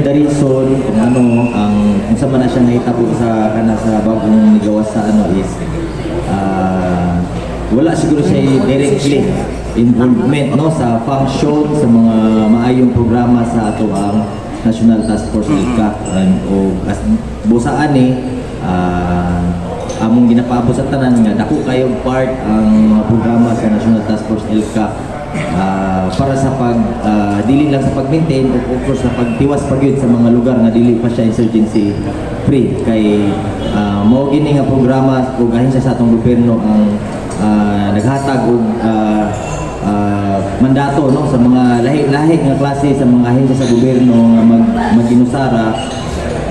The reason kung ano ang kung sa man na siya nahitabo sa kana sa bagong gawa sa ano is ah, wala siguro siya directly involvement no sa function sa mga maayong programa sa ato ang National Task Force ILCA and o as busaan ni ah, among ginapaabot sa tanan nga dako kayo part ang mga programa sa National Task Force ILCA Ah, para sa pag ah, dili lang sa pag-maintain o of course sa pagtiwas pagyud sa mga lugar nga dili pa siya insurgency free kay uh, mao gini nga programa ug ahensya sa atong gobyerno ang ah, naghatag og ah, ah, mandato no sa mga lahi-lahi nga klase sa mga ahensya sa gobyerno nga mag maginusara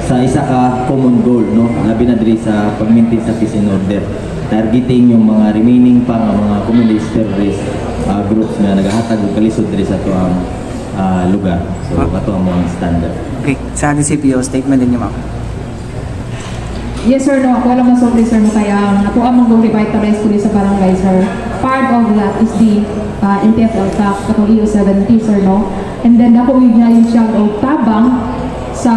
sa isa ka common goal no labi na diri sa pag-maintain sa peace and order targeting yung mga remaining pa nga mga communist terrorist ah, groups nga nagahatag og kalisod diri sa ato ang ah, lugar so ato ang mga standard Okay, sa ating CPO, statement din niyo ma'am. Yes sir, no, ako lang masulti sir mo kaya ang ako ang mag-revitalize ko rin sa barangay sir. Part of that is the uh, NTFL TAC, katong EU70 sir no. And then ako yung yung siyang tabang sa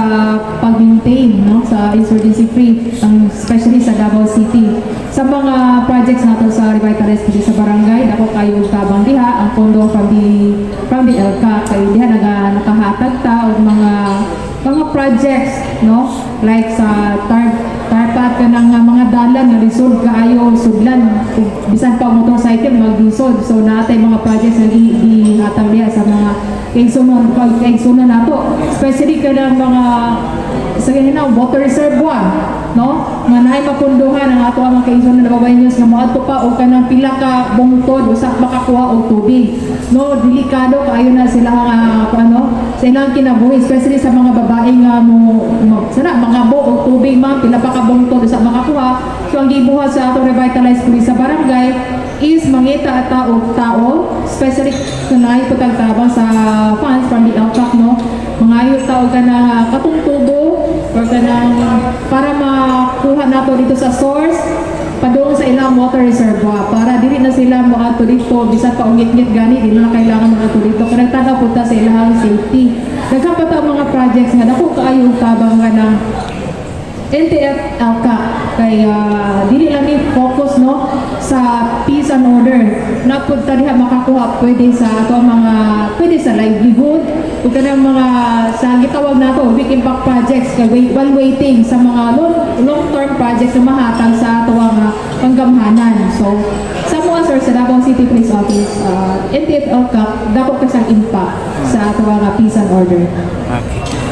pag-maintain no sa insurgency free ang especially sa Davao City sa mga projects nato sa revitalize kini sa barangay ako kayo tabang diha ang pondo from the from the LCA kay diha naga nakahatag ta og mga mga projects no? Like sa tar tarpat ka ng mga dalan na lisod kaayo sudlan bisan pa motorcycle maglisod so natay mga projects na hatang diha sa mga kaigsunan pag kaigsunan nato especially ka ng mga sa ganina water reservoir no? Nga naay mapunduhan ang ato ang mga kaigsunan na babae news nga moadto pa og kanang pila ka bungtod usa makakuha og tubig. No delikado kaayo na sila nga ano? Sa ilang kinabuhi especially sa mga babae nga mo, mo sana mga bo og tubig ma'am pila pa ka bungtod usa makakuha so ang gibuhat sa atong revitalized police sa barangay is mangita at tao tao especially kunay ko tagtabang sa fans from the LCAC no? Mga tao ka na nato dito sa source padung sa ilang water reservoir para dili na sila moadto dito. Bisan pa ungit-ngit gani di na kailangan moadto dito. Kaya tanaw punta sa ilang safety. Daghan pa mga projects nga dako kaayo tabang nga ng NTF LCA kay ah, dili lang ni focus no sa peace and order. Na pud ta diha makakuha pwede sa ato mga pwede sa livelihood. Ug kanang mga sa gitawag nato weak impact projects kay waiting sa mga long, long term projects na mahatag sa ato nga panggamhanan. So sa mga sir sa Davao City Police Office uh, NTF LCA dako ka sang impact sa ato nga peace and order. Okay.